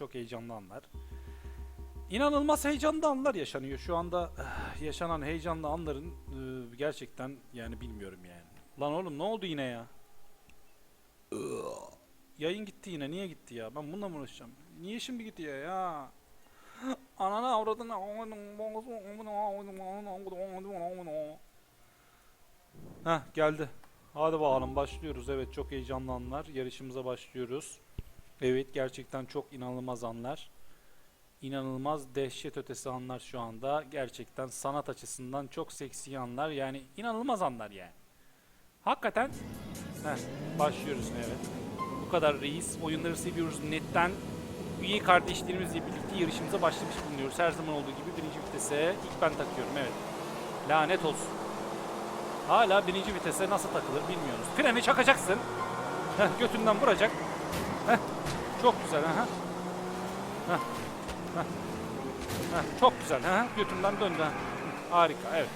Çok heyecanlı anlar. İnanılmaz heyecanlı anlar yaşanıyor. Şu anda eh, yaşanan heyecanlı anların eh, gerçekten yani bilmiyorum yani. Lan oğlum ne oldu yine ya? Yayın gitti yine. Niye gitti ya? Ben bununla mı uğraşacağım? Niye şimdi gidiyor ya? Anana avradına Heh geldi. Hadi bakalım başlıyoruz. Evet çok heyecanlı anlar. Yarışımıza başlıyoruz. Evet gerçekten çok inanılmaz anlar. İnanılmaz dehşet ötesi anlar şu anda. Gerçekten sanat açısından çok seksi anlar. Yani inanılmaz anlar yani. Hakikaten Heh, başlıyoruz evet. Bu kadar reis. Oyunları seviyoruz netten. Üye kardeşlerimizle birlikte yarışımıza başlamış bulunuyoruz. Her zaman olduğu gibi birinci vitese ilk ben takıyorum evet. Lanet olsun. Hala birinci vitese nasıl takılır bilmiyoruz. Freni çakacaksın. Götünden vuracak. Heh, çok güzel. Aha. Heh, heh, heh, çok güzel. Aha, götünden döndü. ha. Harika evet.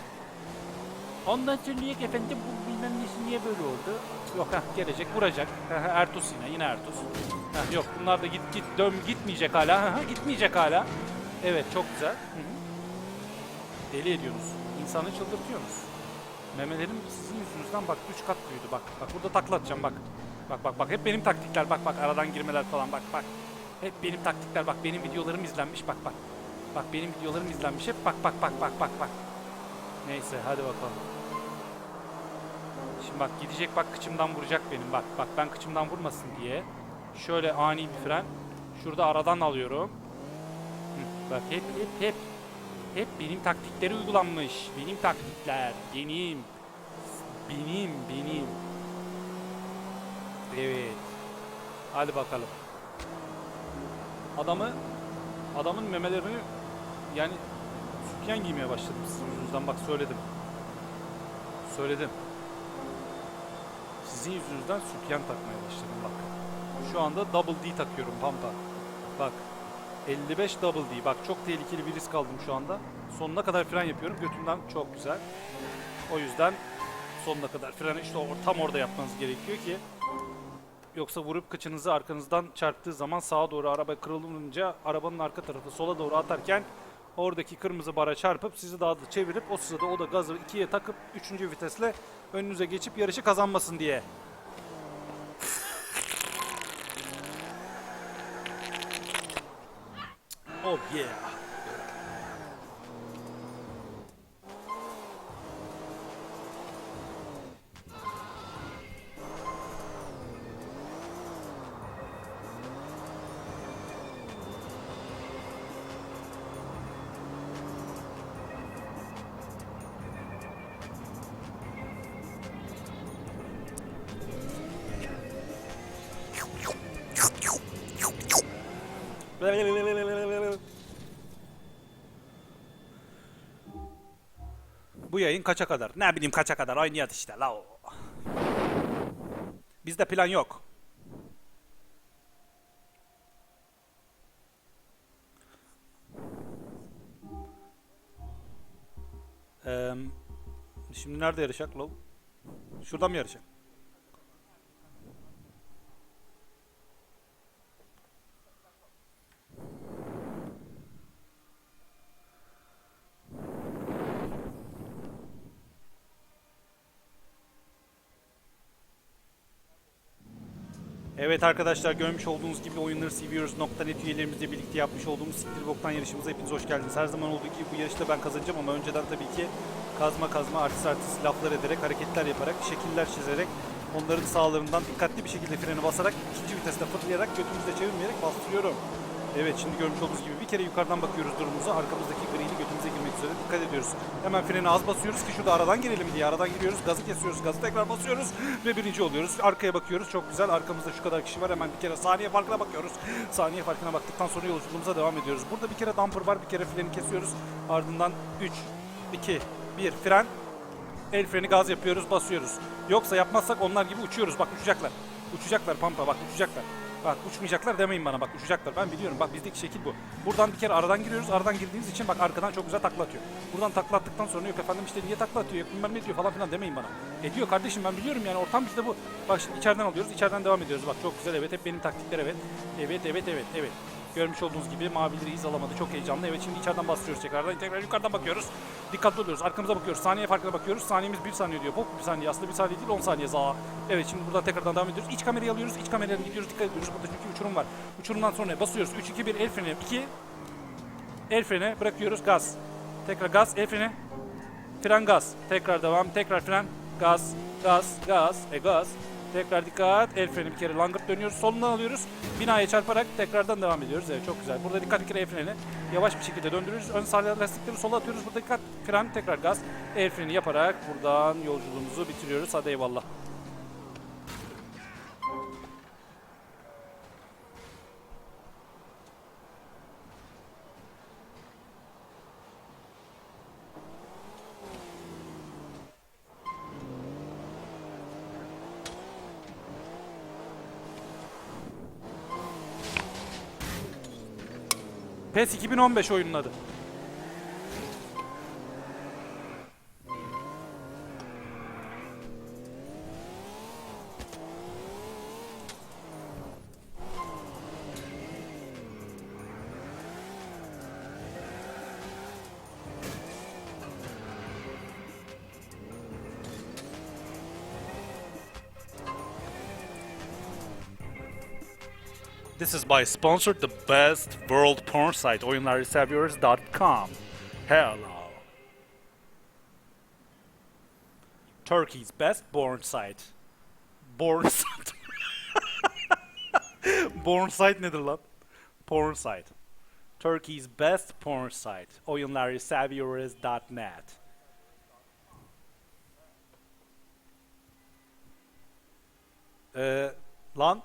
Ondan yok efendim bu bilmem nesi niye böyle oldu? Yok ha gelecek vuracak. Ertus yine yine Ertus. Ha, yok bunlar da git git dön gitmeyecek hala. Ha, gitmeyecek hala. Evet çok güzel. Deli ediyorsunuz. İnsanı çıldırtıyorsunuz. Memelerim sizin yüzünüzden bak 3 kat büyüdü bak. Bak burada takla atacağım bak. Bak bak bak hep benim taktikler bak bak aradan girmeler falan bak bak. Hep benim taktikler bak benim videolarım izlenmiş bak bak. Bak benim videolarım izlenmiş hep bak bak bak bak bak bak. Neyse hadi bakalım. Şimdi bak gidecek bak kıçımdan vuracak benim bak. Bak ben kıçımdan vurmasın diye. Şöyle ani bir fren. Şurada aradan alıyorum. Hı, bak hep hep hep. Hep benim taktikleri uygulanmış. Benim taktikler. Benim. Benim benim. Evet. Hadi bakalım. Adamı adamın memelerini yani sütyen giymeye başladım sizin yüzünüzden bak söyledim. Söyledim. Sizin yüzünüzden sütyen takmaya başladım bak. Şu anda double D takıyorum pampa. Bak. 55 double D. Bak çok tehlikeli bir risk aldım şu anda. Sonuna kadar fren yapıyorum. Götümden çok güzel. O yüzden sonuna kadar freni işte tam orada yapmanız gerekiyor ki Yoksa vurup kıçınızı arkanızdan çarptığı zaman sağa doğru araba kırılınca arabanın arka tarafı sola doğru atarken oradaki kırmızı bara çarpıp sizi daha da çevirip o sırada o da gazı ikiye takıp üçüncü vitesle önünüze geçip yarışı kazanmasın diye. Oh yeah. Bu yayın kaça kadar? Ne bileyim kaça kadar oynayat işte la. Bizde plan yok. Eee şimdi nerede yarışacak lo? Şurada mı yarışacak? Evet arkadaşlar görmüş olduğunuz gibi oyunları seviyoruz.net üyelerimizle birlikte yapmış olduğumuz Siktir Boktan yarışımıza hepiniz hoş geldiniz. Her zaman olduğu gibi bu yarışta ben kazanacağım ama önceden tabii ki kazma kazma artist artist laflar ederek, hareketler yaparak, şekiller çizerek onların sağlarından dikkatli bir şekilde freni basarak ikinci viteste fırlayarak götümüzde çevirmeyerek bastırıyorum. Evet şimdi görmüş olduğunuz gibi bir kere yukarıdan bakıyoruz durumumuza. Arkamızdaki grili götümüze girmek üzere dikkat ediyoruz. Hemen freni az basıyoruz ki şurada aradan girelim diye. Aradan giriyoruz, gazı kesiyoruz, gazı tekrar basıyoruz ve birinci oluyoruz. Arkaya bakıyoruz. Çok güzel. Arkamızda şu kadar kişi var. Hemen bir kere saniye farkına bakıyoruz. Saniye farkına baktıktan sonra yolculuğumuza devam ediyoruz. Burada bir kere damper var. Bir kere freni kesiyoruz. Ardından 3, 2, 1 fren. El freni gaz yapıyoruz, basıyoruz. Yoksa yapmazsak onlar gibi uçuyoruz. Bak uçacaklar. Uçacaklar pampa bak uçacaklar. Bak uçmayacaklar demeyin bana bak uçacaklar. Ben biliyorum bak bizdeki şekil bu. Buradan bir kere aradan giriyoruz. Aradan girdiğimiz için bak arkadan çok güzel takla atıyor. Buradan takla attıktan sonra yok efendim işte niye takla atıyor, yok bilmem ne diyor falan filan demeyin bana. Ediyor kardeşim ben biliyorum yani ortam bizde bu. Bak şimdi içeriden alıyoruz, içeriden devam ediyoruz. Bak çok güzel evet hep benim taktikler evet. Evet evet evet evet. Görmüş olduğunuz gibi mavileri iz alamadı. Çok heyecanlı. Evet şimdi içeriden bastırıyoruz tekrardan. Tekrar yukarıdan bakıyoruz. Dikkatli oluyoruz. Arkamıza bakıyoruz. Saniye farkına bakıyoruz. Saniyemiz 1 saniye diyor. Bok bir saniye. Aslında 1 saniye değil 10 saniye zağa. Evet şimdi buradan tekrardan devam ediyoruz. İç kamerayı alıyoruz. İç kameraya gidiyoruz. Dikkat ediyoruz. Burada çünkü uçurum var. Uçurumdan sonra basıyoruz. 3, 2, 1 el freni. 2 el freni bırakıyoruz. Gaz. Tekrar gaz. El freni. Fren gaz. Tekrar devam. Tekrar fren. Gaz. Gaz. Gaz. E gaz. Tekrar dikkat. El freni bir kere langırt dönüyoruz. Solundan alıyoruz. Binaya çarparak tekrardan devam ediyoruz. Evet çok güzel. Burada dikkat bir kere el freni. Yavaş bir şekilde döndürüyoruz. Ön sağ lastikleri sola atıyoruz. Burada dikkat. Fren tekrar gaz. El freni yaparak buradan yolculuğumuzu bitiriyoruz. Hadi eyvallah. PES 2015 oyunun adı. This is by sponsored the best world porn site oyunlarseviyoruz.com. Hello. Turkey's best porn site. Porn site. porn site nedir lan? Porn site. Turkey's best porn site oyunlarseviyoruz.net. Ee, lan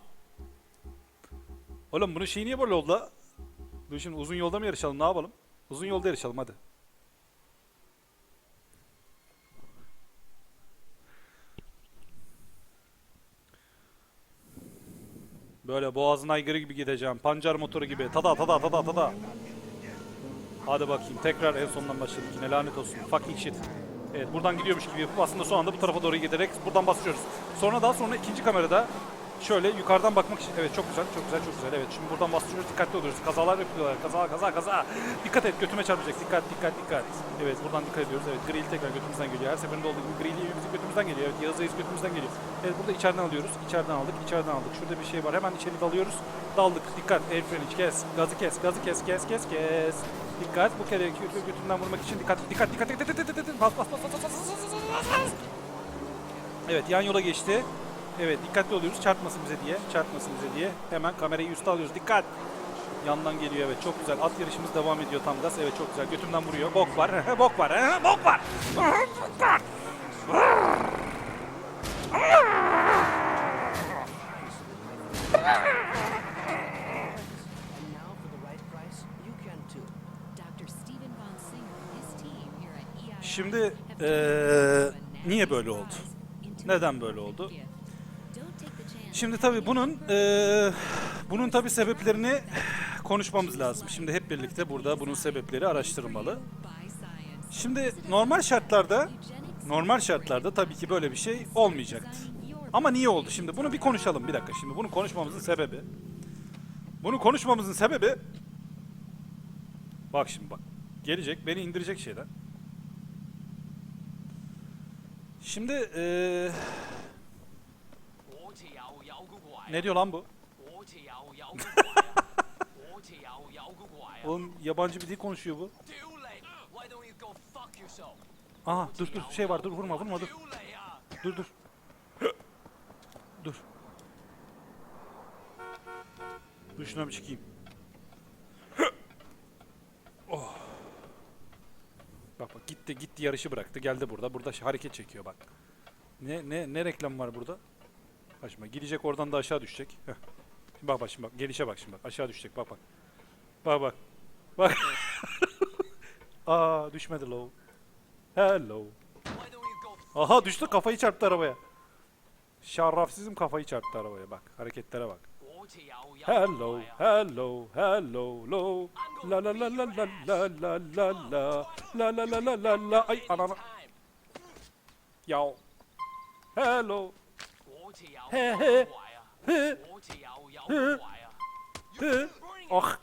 Oğlum bunun şeyi niye böyle oldu la? Dur şimdi uzun yolda mı yarışalım ne yapalım? Uzun yolda yarışalım hadi. Böyle boğazın aygırı gibi gideceğim. Pancar motoru gibi. Tada tada tada tada. Hadi bakayım. Tekrar en sondan başladık. Yine lanet olsun. Fucking shit. Evet buradan gidiyormuş gibi yapıp aslında son anda bu tarafa doğru giderek buradan basıyoruz. Sonra daha sonra ikinci kamerada Şöyle yukarıdan bakmak için evet çok güzel çok güzel çok güzel. Evet şimdi buradan bastırıyoruz dikkatli oluyoruz. Kazalar yapıyorlar kaza kaza kaza. Dikkat et götüme çarpacak. Dikkat dikkat dikkat. Evet buradan dikkat ediyoruz. Evet grill tekrar götümüzden geliyor. Her seferinde olduğu gibi grill bizim götümüzden geliyor. Evet Yağız Reis götümüzden geliyor. Evet burada içeriden alıyoruz içeriden aldık içeriden aldık. Şurada bir şey var hemen içeri dalıyoruz. Daldık dikkat. El freni kes. Gazı kes gazı kes kes kes kes. Dikkat. Bu kere götü götünden vurmak için dikkat dikkat dikkat dikkat dikkat dikkat dikkat bas bas bas bas bas bas bas bas bas. Evet yan yola geçti. Evet dikkatli oluyoruz çarpmasın bize diye. Çarpmasın bize diye. Hemen kamerayı üste alıyoruz. Dikkat. Yandan geliyor evet çok güzel. At yarışımız devam ediyor tam gaz. Evet çok güzel. Götümden vuruyor. Bok var. Bok var. Bok var. Şimdi turned niye böyle oldu? Neden böyle oldu? Şimdi tabii bunun e, bunun tabii sebeplerini konuşmamız lazım. Şimdi hep birlikte burada bunun sebepleri araştırılmalı. Şimdi normal şartlarda normal şartlarda tabii ki böyle bir şey olmayacaktı. Ama niye oldu? Şimdi bunu bir konuşalım bir dakika. Şimdi bunu konuşmamızın sebebi bunu konuşmamızın sebebi bak şimdi bak. Gelecek beni indirecek şeyler. Şimdi eee ne diyor lan bu? Oğlum yabancı bir dil konuşuyor bu. Aha dur dur şey var dur vurma vurma dur. Dur dur. dur. Dur şuna bir çıkayım. oh. Bak bak gitti gitti yarışı bıraktı geldi burada. Burada hareket çekiyor bak. Ne ne ne reklam var burada? Bak gidecek oradan da aşağı düşecek. Heh. Bak bak şimdi bak. Gelişe bak şimdi bak. Aşağı düşecek bak bak. Bak bak. Bak. Aa düşmedi low. Hello. Aha düştü kafayı çarptı arabaya. Şarrafsizim kafayı çarptı arabaya bak. Hareketlere bak. Hello, hello, hello, low. La la la la la la la la la la la la la la la ay anana. Yav. Hello. He he. He. He. He. Ah.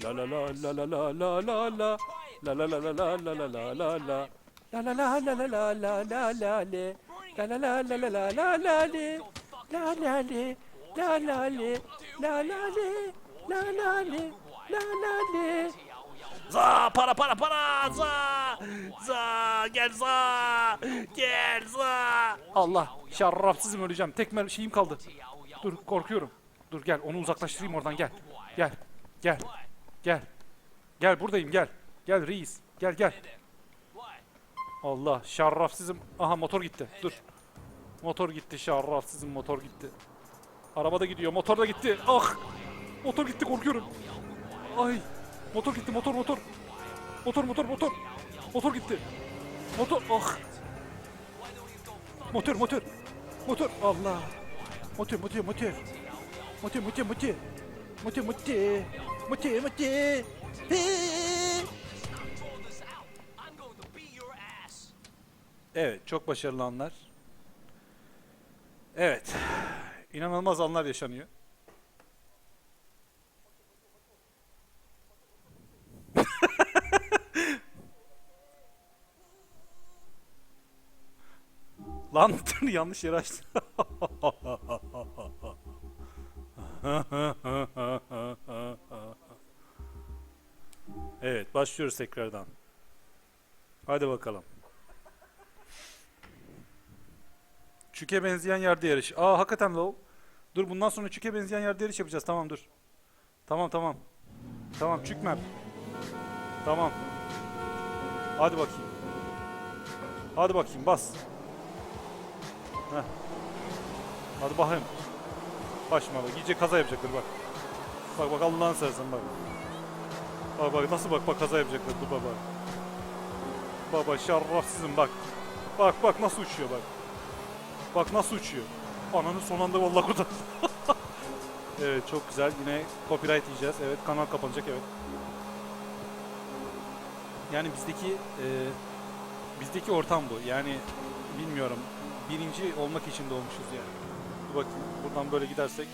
La la la la la la la la la. La la la la la la la la la la. La la la la la la la la la le. La la la la la la la la le. La la le. La la le. La la le. La la le. La la le. Za para para para. Za za gel za gel za. Allah şarrafsızım öleceğim. Tek şeyim kaldı. Dur korkuyorum. Dur gel onu uzaklaştırayım oradan gel. Gel gel gel. Gel buradayım gel. Gel reis. Gel gel. Allah şarrafsızım aha motor gitti. Dur. Motor gitti şarrafsızım motor gitti. Araba da gidiyor motor da gitti. Ah! Motor gitti korkuyorum. Ay Motor gitti motor motor. Motor motor motor. Motor gitti. Motor ah. Motor motor. Motor Allah. Motor motor motor. Motor motor motor. Motor motor. Motor motor. Evet, çok başarılı anlar. Evet. İnanılmaz anlar yaşanıyor. Lan dur yanlış yere açtım. evet, başlıyoruz tekrardan. Hadi bakalım. Çüke benzeyen yerde yarış. Aa hakikaten low. Dur bundan sonra çüke benzeyen yerde yarış yapacağız. Tamam dur. Tamam tamam. Tamam çük. Tamam. Hadi bakayım. Hadi bakayım bas. Heh. Hadi bakayım. Başıma bak. İyice kaza yapacaklar bak. Bak bak Allah'ını seversen bak. Bak bak nasıl bak bak kaza yapacaklar. Dur bak bak. Bak şarrafsızım bak. Bak bak nasıl uçuyor bak. Bak nasıl uçuyor. Ananı son anda vallahi kurtardı. evet çok güzel. Yine copyright yiyeceğiz. Evet kanal kapanacak evet. Yani bizdeki e, bizdeki ortam bu. Yani bilmiyorum. Birinci olmak için doğmuşuz yani. Dur bakayım. Buradan böyle gidersek.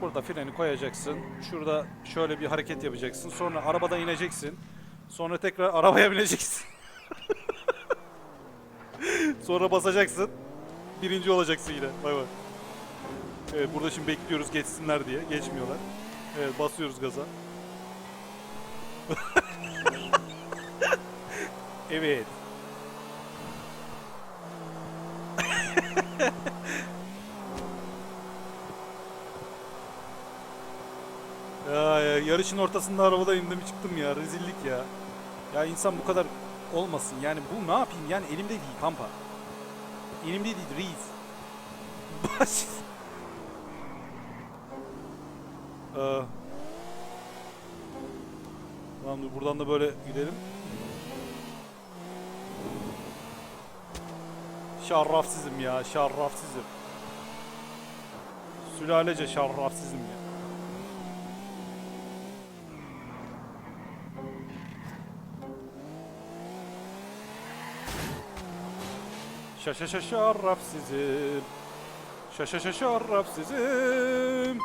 Burada freni koyacaksın. Şurada şöyle bir hareket yapacaksın. Sonra arabadan ineceksin. Sonra tekrar arabaya bineceksin. Sonra basacaksın. Birinci olacaksın yine. Bay bay. Evet burada şimdi bekliyoruz geçsinler diye. Geçmiyorlar. Evet basıyoruz gaza. evet. Ya, ya, yarışın ortasında arabada indim çıktım ya. Rezillik ya. Ya insan bu kadar olmasın. Yani bu ne yapayım? Yani elimde değil pampa. Elimde değil reis. Baş. Ee, tamam dur buradan da böyle gidelim. Şarrafsızım ya, şarrafsızım. Sülalece şarrafsızım ya. Şaşa şaşa şarrafsızım. Şaşa şaşa şarrafsızım.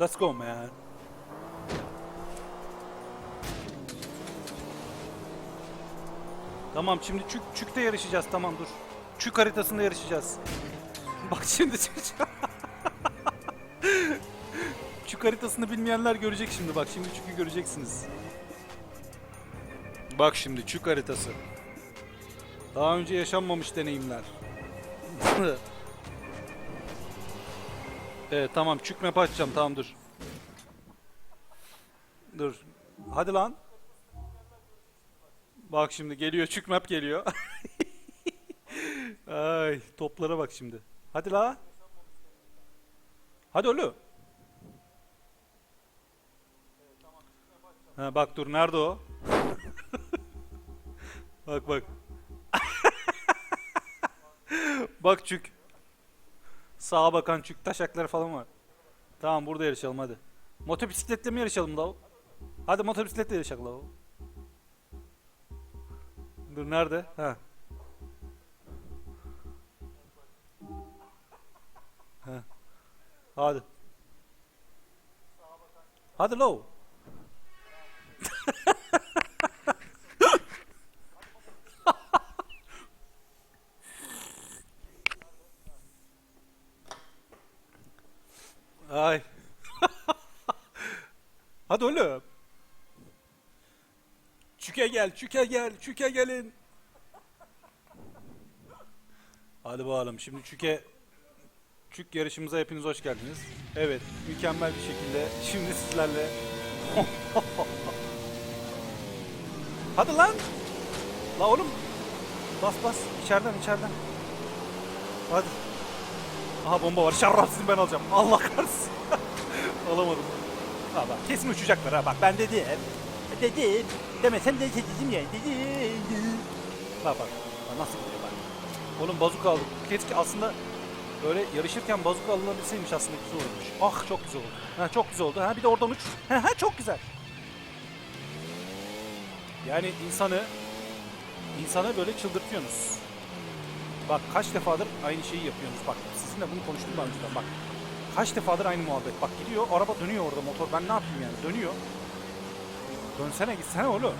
Let's go man. Tamam şimdi çük çükte yarışacağız tamam dur. Çük haritasında yarışacağız. Bak şimdi çük. haritasını bilmeyenler görecek şimdi bak şimdi çükü göreceksiniz. Bak şimdi çük haritası. Daha önce yaşanmamış deneyimler. Evet tamam çük map açacağım tamam dur. Dur. Hadi lan. Bak şimdi geliyor çük map geliyor. Ay toplara bak şimdi. Hadi la. Hadi oğlum. Ha, bak dur nerede o? Bak bak. bak çük. Sağa bakan çük taşakları falan var. Tamam burada yarışalım hadi. Motobisikletle mi yarışalım da? Hadi motobisikletle yarışalım da. Dur nerede? Ha. Ha. Hadi. Hadi low. Ay. Hadi oğlum. Çüke gel, çüke gel, çüke gelin. Hadi bakalım şimdi çüke çük yarışımıza hepiniz hoş geldiniz. Evet, mükemmel bir şekilde şimdi sizlerle Hadi lan. La oğlum. Bas bas içeriden içeriden. Hadi. Aha bomba var. Şarrafsızım ben alacağım. Allah kahretsin. Alamadım. Ha bak kesin uçacaklar ha bak ben dedim. Dedim. Demesem de dedim ya. Dedim. Bak. Bak Nasıl gidiyor bak. Oğlum bazuka aldık. Keşke aslında böyle yarışırken bazuka alınabilseymiş aslında güzel olmuş. Ah çok güzel oldu. Ha çok güzel oldu. Ha bir de oradan uç. Ha, ha çok güzel. Yani insanı insanı böyle çıldırtıyorsunuz. Bak kaç defadır aynı şeyi yapıyorsunuz. Bak sizinle bunu konuştum daha önceden bak. Kaç defadır aynı muhabbet. Bak gidiyor araba dönüyor orada motor. Ben ne yapayım yani dönüyor. Dönsene gitsene oğlum.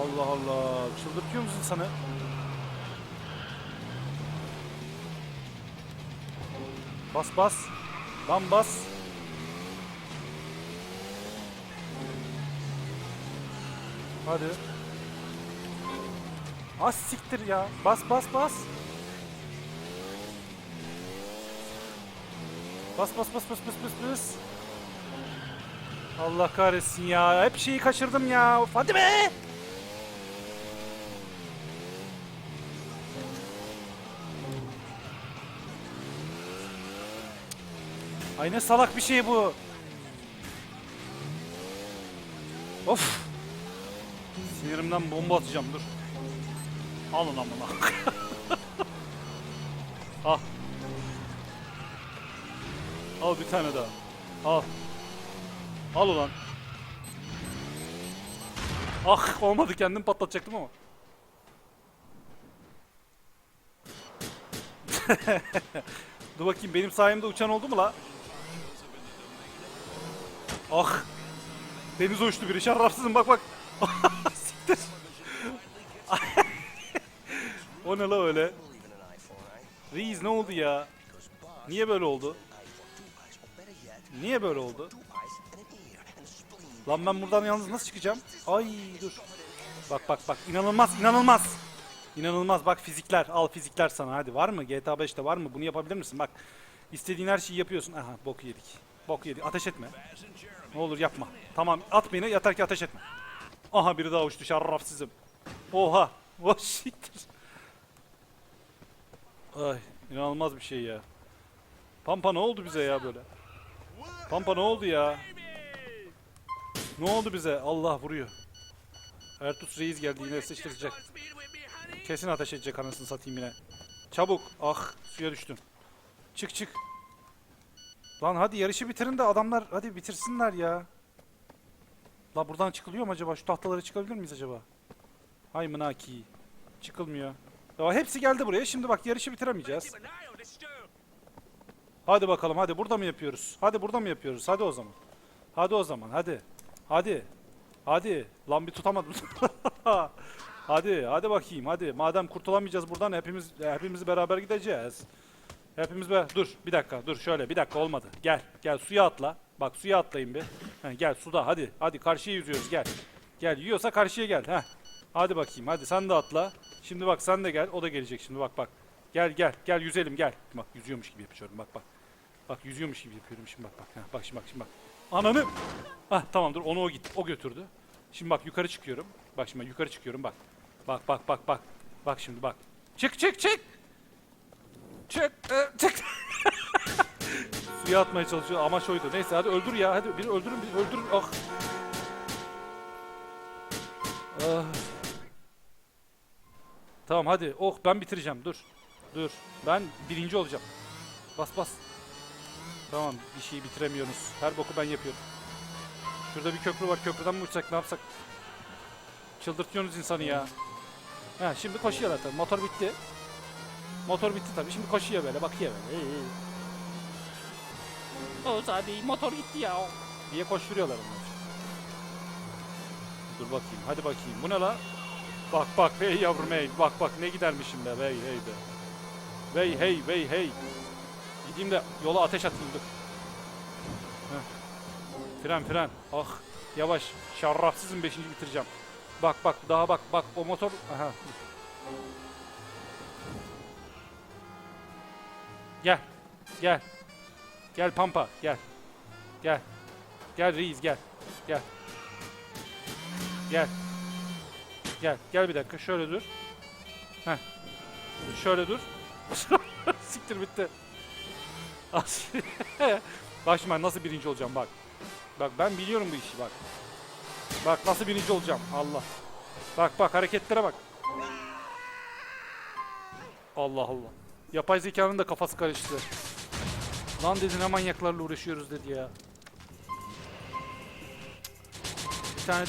Allah Allah. Çıldırtıyor musun insanı? Bas bas. Lan bas. Hadi. Az siktir ya. Bas bas bas. Bas bas bas bas bas bas bas. Allah kahretsin ya. Hep şeyi kaçırdım ya. Of, hadi be. Ay ne salak bir şey bu. Of. Sinirimden bomba atacağım dur. Alın amına. Al. Al bir tane daha. Al. Al ulan. Ah olmadı kendim patlatacaktım ama. Dur bakayım benim sayemde uçan oldu mu la? Ah. Deniz uçtu biri şarrafsızım bak bak. Siktir. o ne la öyle? Reis ne oldu ya? Niye böyle oldu? Niye böyle oldu? Lan ben buradan yalnız nasıl çıkacağım? Ay dur. Bak bak bak inanılmaz inanılmaz. İnanılmaz bak fizikler al fizikler sana hadi var mı GTA 5'te var mı bunu yapabilir misin bak. istediğin her şeyi yapıyorsun. Aha bok yedik. Bok yedik ateş etme. Ne olur yapma. Tamam at beni yeter ki ateş etme. Aha biri daha uçtu şarrafsızım. Oha. Oh siktir. Ay inanılmaz bir şey ya. Pampa ne oldu bize ya böyle? Pampa ne oldu ya? Ne oldu bize? Allah vuruyor. Ertuğrul Reis geldi yine sıçtıracak. Kesin ateş edecek anasını satayım yine. Çabuk. Ah suya düştüm. Çık çık. Lan hadi yarışı bitirin de adamlar hadi bitirsinler ya. La buradan çıkılıyor mu acaba? Şu tahtalara çıkabilir miyiz acaba? Hay mınaki. Çıkılmıyor. Ya hepsi geldi buraya. Şimdi bak yarışı bitiremeyeceğiz. Hadi bakalım hadi burada mı yapıyoruz? Hadi burada mı yapıyoruz? Hadi o zaman. Hadi o zaman hadi. Hadi. Hadi. Lan bir tutamadım. hadi hadi bakayım hadi. Madem kurtulamayacağız buradan hepimiz hepimiz beraber gideceğiz. Hepimiz be dur bir dakika dur şöyle bir dakika olmadı. Gel gel suya atla. Bak suya atlayın bir. Heh, gel suda hadi hadi karşıya yüzüyoruz gel. Gel yiyorsa karşıya gel. Heh. Hadi bakayım hadi sen de atla. Şimdi bak sen de gel o da gelecek şimdi bak bak. Gel gel gel yüzelim gel. Bak yüzüyormuş gibi yapıyorum bak bak. Bak yüzüyormuş gibi yapıyorum şimdi bak bak. Heh, bak şimdi bak şimdi bak. Ananı. Ah tamam dur onu o gitti. O götürdü. Şimdi bak yukarı çıkıyorum. Bak şimdi yukarı çıkıyorum bak. Bak bak bak bak. Bak şimdi bak. Çık çık çık. Çık. e, çık. Suya atmaya çalışıyor amaç oydu. Neyse hadi öldür ya. Hadi bir öldürün bir öldürün. Ah. Ah. Tamam hadi. Oh ben bitireceğim. Dur. Dur. Ben birinci olacağım. Bas bas. Tamam bir şeyi bitiremiyorsunuz. Her boku ben yapıyorum. Şurada bir köprü var. Köprüden mi uçsak ne yapsak? Çıldırtıyorsunuz insanı ya. Ha şimdi koşuyorlar tabii. Motor bitti. Motor bitti tabii. Şimdi koşuyor böyle. Bakıyor böyle. Ee, ee. Oğuz abi motor gitti ya. Diye koşturuyorlar onlar. Dur bakayım. Hadi bakayım. Bu ne la? Bak bak hey yavrum hey. Bak bak ne gidermişim be. Hey hey be. Hey hey hey hey. Gideyim de yola ateş atayım dur. Heh. Fren fren. Ah yavaş. Şarrafsızım 5. bitireceğim. Bak bak daha bak bak o motor. Aha. Gel. Gel. Gel Pampa gel. Gel. Gel Reis gel. Gel. Gel. Gel. Gel bir dakika şöyle dur. Heh. Şöyle dur. Siktir bitti. Bak nasıl birinci olacağım bak. Bak ben biliyorum bu işi bak. Bak nasıl birinci olacağım Allah. Bak bak hareketlere bak. Allah Allah. Yapay zekanın da kafası karıştı. Lan dedi ne manyaklarla uğraşıyoruz dedi ya. Bir tane